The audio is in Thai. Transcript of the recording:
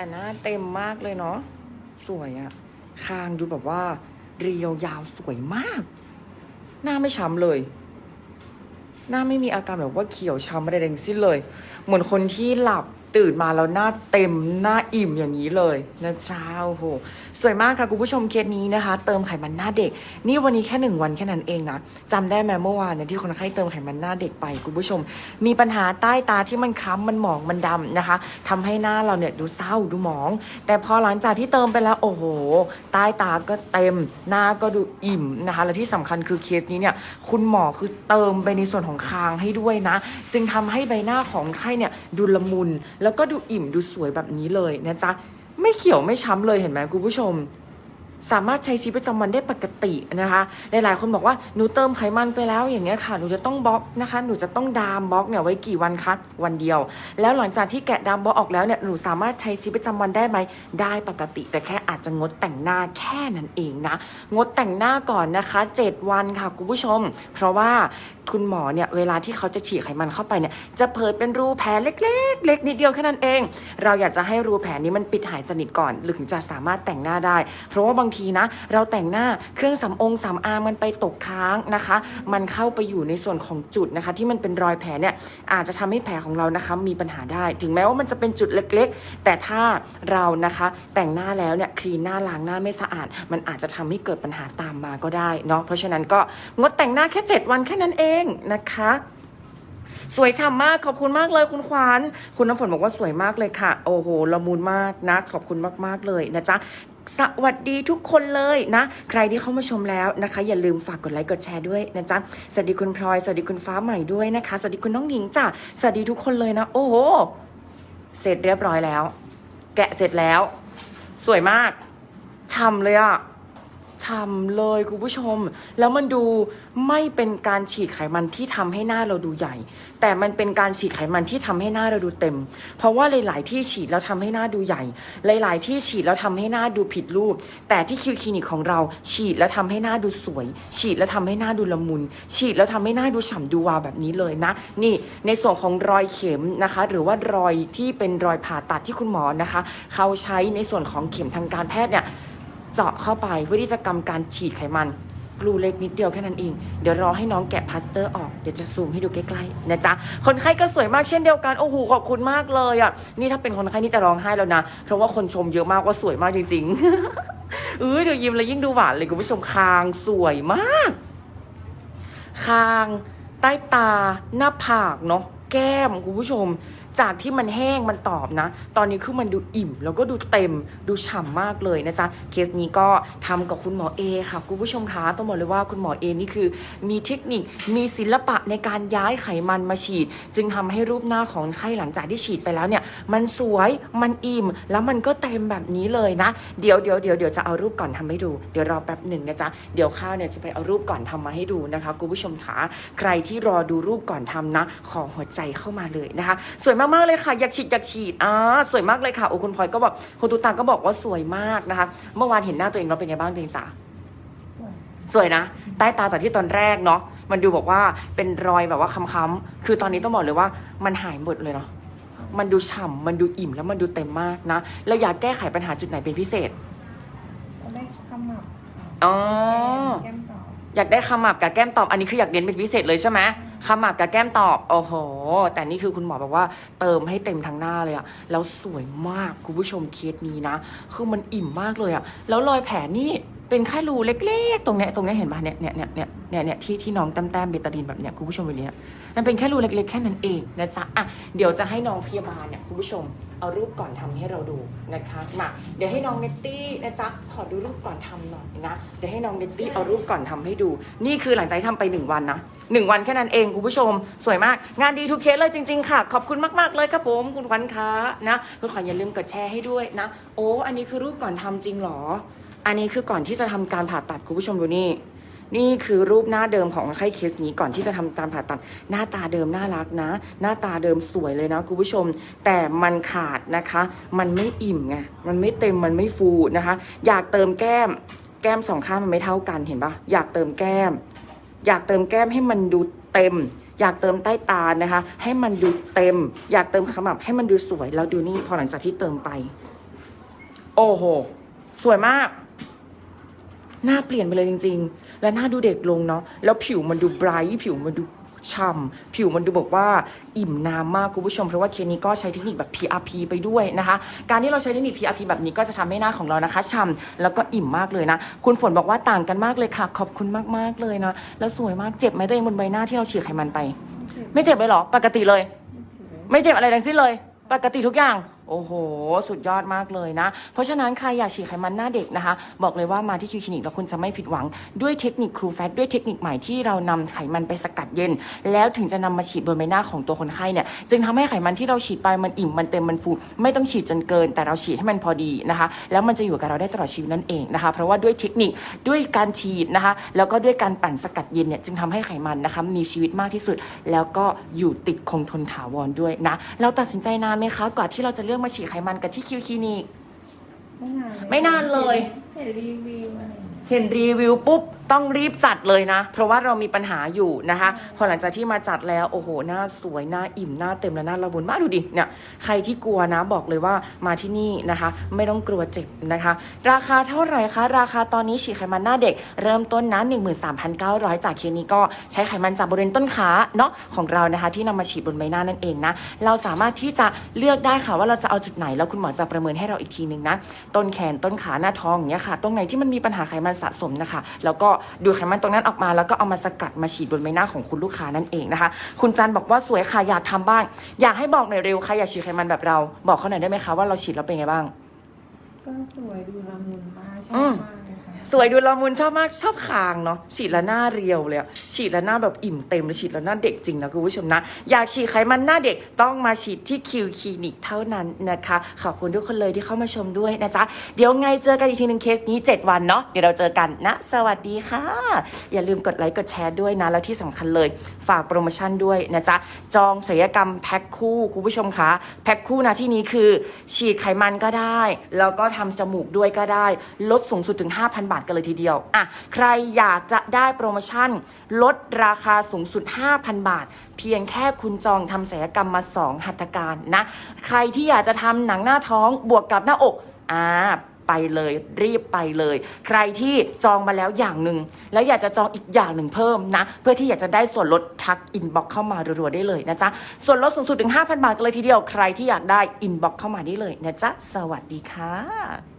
แต่หน้าเต็มมากเลยเนาะสวยอะคางดูแบบว่า เรียวยาวสวยมาก หน้าไม่ช้ำเลย หน้าไม่มีอาการแบบว่าเขียวช้ำอะไรทั้งสิ้นเลย เหมือนคนที่หลับ ตื่นมาแล้วหน้าเต็มหน้าอิ่มอย่างนี้เลยนะเจ้าโอ้โหสวยมากค่ะคุณผู้ชมเคสนี้นะคะ เติมไขมันหน้าเด็ก นี่วันนี้แค่หนึ่งวันแค่นั้นเองนะจำได้ไหมเมื่อวานเนี่ยที่คนไข้เติมไขมันหน้าเด็กไปคุณผู้ชม มีปัญหาใต้ตาที่มันคล้ำมันหมองมันดำนะคะทำให้หน้าเราเนี่ยดูเศร้าดูหมอง แต่พอหลังจากที่เติมไปแล้วโอ้โห ใต้ตาก็เต็มหน้าก็ดูอิ่มนะคะ และที่สำคัญคือเคสนี้เนี่ยคุณหมอคือเติมไปในส่วนของคางให้ด้วยนะ จึงทำให้ใบหน้าของไข้เนี่ยดูละมุนแล้วก็ดูอิ่มดูสวยแบบนี้เลยนะจ๊ะไม่เขียวไม่ช้ำเลยเห็นไหมคุณผู้ชม สามารถใช้ชีวิตประจำวันได้ปกตินะคะ หลายๆ คนบอกว่าหนูเติมไขมันไปแล้วอย่างเงี้ยค่ะ หนูจะต้องบล็อกนะคะ หนูจะต้องดามบล็อกเนี่ยไว้กี่วันคะ วันเดียว แล้วหลังจากที่แกะดามบล็อกออกแล้วเนี่ย หนูสามารถใช้ชีวิตประจำวันได้ไหม ได้ปกติ แต่แค่อาจจะงดแต่งหน้าแค่นั้นเองนะ งดแต่งหน้าก่อนนะคะ 7 วันค่ะคุณผู้ชม เพราะว่าคุณหมอเนี่ยเวลาที่เขาจะฉีดไขมันเข้าไปเนี่ย จะเปิดเป็นรูแผลเล็ก ๆ เล็กนิดเดียวแค่นั้นเอง เราอยากจะให้รูแผลนี้มันปิดหายสนิทก่อน หรือถึงจะสามารถแต่งหน้าได้ เพราะว่าบางทีนะ เราแต่งหน้าเครื่องสำองสำอางมันไปตกค้างนะคะ มันเข้าไปอยู่ในส่วนของจุดนะคะ ที่มันเป็นรอยแผลเนี่ยอาจจะทำให้แผลของเรานะคะมีปัญหาได้ ถึงแม้ว่ามันจะเป็นจุดเล็กๆ แต่ถ้าเรานะคะแต่งหน้าแล้วเนี่ยคลีนหน้าล้างหน้าไม่สะอาด มันอาจจะทำให้เกิดปัญหาตามมาก็ได้เนาะเพราะฉะนั้นก็งดแต่งหน้าแค่ 7 วันแค่นั้นเองนะคะ สวยฉ่ำมากขอบคุณมากเลยคุณขวัญคุณน้ำฝนบอกว่าสวยมากเลยค่ะ โอ้โหละมุนมากนะขอบคุณมากๆเลยนะจ๊ะสวัสดีทุกคนเลยนะ ใครที่เข้ามาชมแล้วนะคะ อย่าลืมฝากกดไลค์กดแชร์ด้วยนะจ๊ะสวัสดีคุณพลอยสวัสดีคุณฟ้าใหม่ด้วยนะคะสวัสดีคุณน้องหนิงจ้ะสวัสดีทุกคนเลยนะ โอ้โหเสร็จเรียบร้อยแล้ว แกะเสร็จแล้ว สวยมากฉ่ำเลยอะ ฉ่ำเลยคุณผู้ชม แล้วมันดูไม่เป็นการฉีดไขมันที่ทำให้หน้าเราดูใหญ่ แต่มันเป็นการฉีดไขมันที่ทำให้หน้าเราดูเต็ม เพราะว่าหลาย ๆ ที่ฉีดแล้วทำให้หน้าดูใหญ่ หลาย ๆ ที่ฉีดแล้วทำให้หน้าดูผิดรูป แต่ที่คิวคลินิกของเราฉีดแล้วทำให้หน้าดูสวย ฉีดแล้วทำให้หน้าดูละมุน ฉีดแล้วทำให้หน้าดูฉ่ำดูวาวแบบนี้เลยนะ นี่ในส่วนของรอยเข็มนะคะ หรือว่ารอยที่เป็นรอยผ่าตัดที่คุณหมอนะคะ เขาใช้ในส่วนของเข็มทางการแพทย์เนี่ย จาะเข้าไปเพื่อที่จะกำการฉีดไขมันรูเล็กนิดเดียวแค่นั้นเอง เดี๋ยวรอให้น้องแกะพลาสเตอร์ออก เดี๋ยวจะซูมให้ดูใกล้ๆนะจ๊ะ คนไข้ก็สวยมากเช่นเดียวกัน โอ้โห ขอบคุณมากเลยอะ นี่ถ้าเป็นคนไข้นี่จะร้องไห้แล้วนะ เพราะว่าคนชมเยอะมากว่าสวยมากจริงๆ เออเดี๋ยวยิ้มแล้วยิ่งดูหวานเลยคุณผู้ชมคางสวยมาก คาง ใต้ตา หน้าผากเนาะ แก้มคุณผู้ชมจากที่มันแห้งมันตอบนะ ตอนนี้คือมันดูอิ่ม แล้วก็ดูเต็มดูฉ่ำมากเลยนะจ๊ะ เคสนี้ก็ทำกับคุณหมอเอค่ะคุณผู้ชมคะต้องบอกเลยว่าคุณหมอเอนี่คือ มีเทคนิคมีศิลปะในการย้ายไขมันมาฉีด จึงทำให้รูปหน้าของไข้หลังจากที่ฉีดไปแล้วเนี่ย มันสวยมันอิ่ม แล้วมันก็เต็มแบบนี้เลยนะ เดี๋ยวเดี๋ยวเดี๋ยวเดี๋ยวจะเอารูปก่อนทำให้ดูเดี๋ยวรอแป๊บหนึ่งนะจ๊ะเดี๋ยวข้าวเนี่ยจะไปเอารูปก่อนทำมาให้ดูนะคะคุณผู้ชมคะใครที่รอดูรูปก่อนทำนะ ขอหัวใจเข้ามาเลยนะคะสวยมากๆเลยค่ะ อยากฉีดอยากฉีดอ่าสวยมากเลยค่ะโอ้คุณพลอยก็บอกคุณตุกตาก็บอกว่าสวยมากนะคะ เมื่อวานเห็นหน้าตัวเองแล้วเป็นไงบ้างตัวเองจ๋าสวยนะใต้ตาจากที่ตอนแรกเนาะมันดูบอกว่าเป็นรอยแบบว่าค้ำๆคือตอนนี้ต้องบอกเลยว่ามันหายหมดเลยเนาะมันดูฉ่ำมันดูอิ่มแล้วมันดูเต็มมากนะเราอยากแก้ไขปัญหาจุดไหนเป็นพิเศษก็ได้ขมับอ๋อแก้มต่ออยากได้ขมับกับแก้มตอบอันนี้คืออยากเน้นเป็นพิเศษเลยใช่ไหม ขมักกับแก้มตอบ โอ้โห แต่นี่คือคุณหมอบอกว่าเติมให้เต็มทั้งหน้าเลยอะแล้วสวยมากคุณผู้ชมเคสนี้นะ คือมันอิ่มมากเลยอะแล้วรอยแผลนี่ เป็นแค่รูเล็ก ๆ ตรงเนี้ยตรงเนี้ยเห็นปะเนี่ยเนี่ยเนี่ยเนี่ยเนี่ยเนี่ยที่ที่น้องแต้มแต้มเบตาดีนแบบเนี้ยคุณผู้ชมดูเนี้ยมันเป็นแค่รูเล็ก ๆ แค่นั้นเองนะจ๊ะอะเดี๋ยวจะให้น้องพยาบาลเนี่ยคุณผู้ชมเอารูปก่อนทำให้เราดูนะคะมาเดี๋ยวให้น้องเนตตี้นะจ๊ะขอดูรูปก่อนทำหน่อยนะเดี๋ยวให้น้องเนตตี้เอารูปก่อนทำให้ดู นี่คือหลังจากที่ทำไปหนึ่งวันนะหนึ่งวันแค่นั้นเองคุณผู้ชม สวยมากงานดีทุกเคสเลยจริง ๆ ค่ะ ขอบคุณมากๆเลยครับผมคุณขวัญคะนะคุณขวัญอย่าลืมกดแชร์ให้ด้วยนะ โอ้อันนี้คือรูปก่อนทำจริงเหรอ อันนี้คือก่อนที่จะทำการผ่าตัดคุณผู้ชมดูนี่ นี่คือรูปหน้าเดิมของคนไข้เคสนี้ก่อนที่จะทำการผ่าตัด หน้าตาเดิมน่ารักนะ หน้าตาเดิมสวยเลยนะคุณผู้ชม แต่มันขาดนะคะ มันไม่อิ่มไง มันไม่เต็ม มันไม่ฟูนะคะ อยากเติมแก้ม แก้มสองข้างมันไม่เท่ากันเห็นปะอยากเติมแก้ม อยากเติมแก้มให้มันดูเต็มอยากเติมใต้ตานะคะ ให้มันดูเต็ม อยากเติมขมับให้มันดูสวยแล้วดูนี่พอหลังจากที่เติมไป โอ้โห สวยมาก หน้าเปลี่ยนไปเลยจริง ๆ และหน้าดูเด็กลงเนาะแล้วผิวมันดูไบรท์ผิวมันดูฉ่ำผิวมันดูบอกว่าอิ่มน้ำมากคุณผู้ชม เพราะว่าเคสนี้ก็ใช้เทคนิคแบบ PRP ไปด้วยนะคะ การที่เราใช้เทคนิค PRP แบบนี้ก็จะทำให้หน้าของเรานะคะฉ่ำแล้วก็อิ่มมากเลยนะ คุณฝนบอกว่าต่างกันมากเลยค่ะ ขอบคุณมากๆเลยนะ แล้วสวยมากเจ็บไหมตัวเองบนใบหน้าที่เราฉีดไขมันไป ไม่เจ็บเลยหรอ ปกติเลย ไม่เจ็บอะไรทั้งสิ้นเลย ปกติทุกอย่าง โอ้โห สุดยอดมากเลยนะ เพราะฉะนั้นใครอยากฉีดไขมันหน้าเด็กนะคะ บอกเลยว่ามาที่คิวคลินิกแล้วคุณจะไม่ผิดหวัง ด้วยเทคนิคครูแฟตด้วยเทคนิคใหม่ที่เรานำไขมันไปสกัดเย็น แล้วถึงจะนำมาฉีดบนใบหน้าของตัวคนไข้เนี่ยจึงทำให้ไขมันที่เราฉีดไปมันอิ่มมันเต็มมันฟู ไม่ต้องฉีดจนเกิน แต่เราฉีดให้มันพอดีนะคะ แล้วมันจะอยู่กับเราได้ตลอดชีวิตนั่นเองนะคะ เพราะว่าด้วยเทคนิคด้วยการฉีดนะคะ แล้วก็ด้วยการปั่นสกัดเย็นเนี่ยจึงทำให้ไขมันนะคะมีชีวิตมากที่สุด แล้วก็อยู่ติดคงทนถาวรด้วยนะเราตัดสินใจนานไหมคะก่อนที่เราจะเลือกมาฉีดไขมันกันที่คิวคลินิก ไม่นานเลยไม่นานเลย เห็นรีวิวอะไรอย่างเงี้ย เห็นรีวิวปุ๊บต้องรีบจัดเลยนะ เพราะว่าเรามีปัญหาอยู่นะคะ พอหลังจากที่มาจัดแล้วโอ้โหหน้าสวยหน้าอิ่มหน้าเต็มและหน้าละมุนมากดูดิเนี่ยใครที่กลัวนะบอกเลยว่ามาที่นี่นะคะ ไม่ต้องกลัวเจ็บนะคะ ราคาเท่าไหร่คะราคาตอนนี้ฉีดไขมันหน้าเด็ก เริ่มต้นนะ13,900 จากเคสนี้ก็ใช้ไขมันจากบริเวณต้นขาเนาะของเรานะคะ ที่นำมาฉีดบนใบหน้านั่นเองนะเราสามารถที่จะเลือกได้ค่ะว่าเราจะเอาจุดไหนแล้วคุณหมอจะประเมินให้เราอีกทีนึงนะต้นแขนต้นขาหน้าท้องอย่างเงี้ยค่ะ ตรงไหนที่มันมีปัญหาไขมันสะสมนะคะ แล้วก็ดูดไขมันตรงนั้นออกมา แล้วก็เอามาสกัดมาฉีดบนใบหน้าของคุณลูกค้านั่นเองนะคะ คุณจันบอกว่าสวยค่ะอยากทำบ้าง อยากให้บอกหน่อยเร็วใครอยากฉีดไขมันแบบเรา บอกเขาหน่อยได้ไหมคะว่าเราฉีดแล้วเป็นไงบ้าง ก็สวยดูละมุนมากชอือบมมากเลยค่ะสวยดูละมุนชอบมากชอบคางเนาะฉีดแล้วหน้าเรียวเลยอะฉีดแล้วหน้าแบบอิ่มเต็มเลยฉีดแล้วหน้าเด็กจริงนะคุณผู้ชมนะ อยากฉีดไขมันหน้าเด็กต้องมาฉีดที่คิวคลินิกเท่านั้นนะคะ ขอบคุณทุกคนเลยที่เข้ามาชมด้วยนะจ๊ะ เดี๋ยวไงเจอกันอีกทีหนึ่งเคสนี้ 7 วันเนาะเดี๋ยวเราเจอกันนะ สวัสดีค่ะ อย่าลืมกดไลค์กดแชร์ด้วยนะ แล้วที่สำคัญเลยฝากโปรโมชั่นด้วยนะจ๊ะจองศัลยกรรมแพ็คคู่คุณผู้ชมคะแพ็คคู่นะที่นี้คือ ฉีดไขมันก็ได้ แล้วก็ทำจมูกด้วยก็ได้ ลดสูงสุดถึง 5,000 บาทกันเลยทีเดียวอะใครอยากจะได้โปรโมชั่นลดราคาสูงสุด 5,000 บาท เพียงแค่คุณจองทำศัลยกรรมมา 2 หัตถการนะ ใครที่อยากจะทำหนังหน้าท้องบวกกับหน้าอกอ่าไปเลยรีบไปเลย ใครที่จองมาแล้วอย่างหนึ่งแล้วอยากจะจองอีกอย่างหนึ่งเพิ่มนะ เพื่อที่อยากจะได้ส่วนลดทักอินบ็อกเข้ามารัวๆได้เลยนะจ๊ะส่วนลดสูงสุดถึง 5,000 บาทเลยทีเดียวใครที่อยากได้อินบ็อกเข้ามาได้เลยนะจ๊ะสวัสดีค่ะ